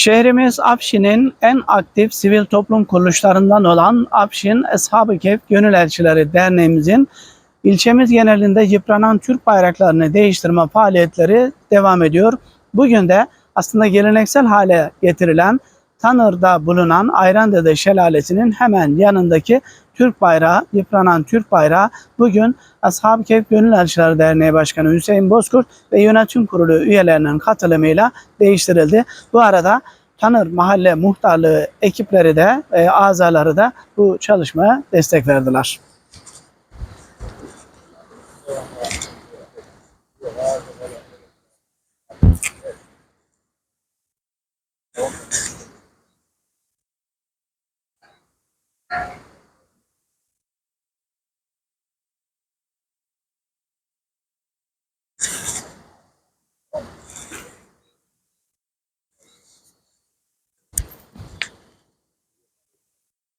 Şehrimiz Afşin'in en aktif sivil toplum kuruluşlarından olan Afşin Eshab-ı Kehf Gönül Elçileri Derneğimizin ilçemiz genelinde yıpranan Türk bayraklarını değiştirme faaliyetleri devam ediyor. Bugün de aslında geleneksel hale getirilen Tanır'da bulunan Ayrandede Şelalesi'nin hemen yanındaki Türk bayrağı, yıpranan Türk bayrağı bugün Ashab-ı Kehf Gönül Elçileri Derneği Başkanı Hüseyin Bozkurt ve yönetim kurulu üyelerinin katılımıyla değiştirildi. Bu arada Tanır Mahalle Muhtarlığı ekipleri de e, azaları da bu çalışmaya destek verdiler.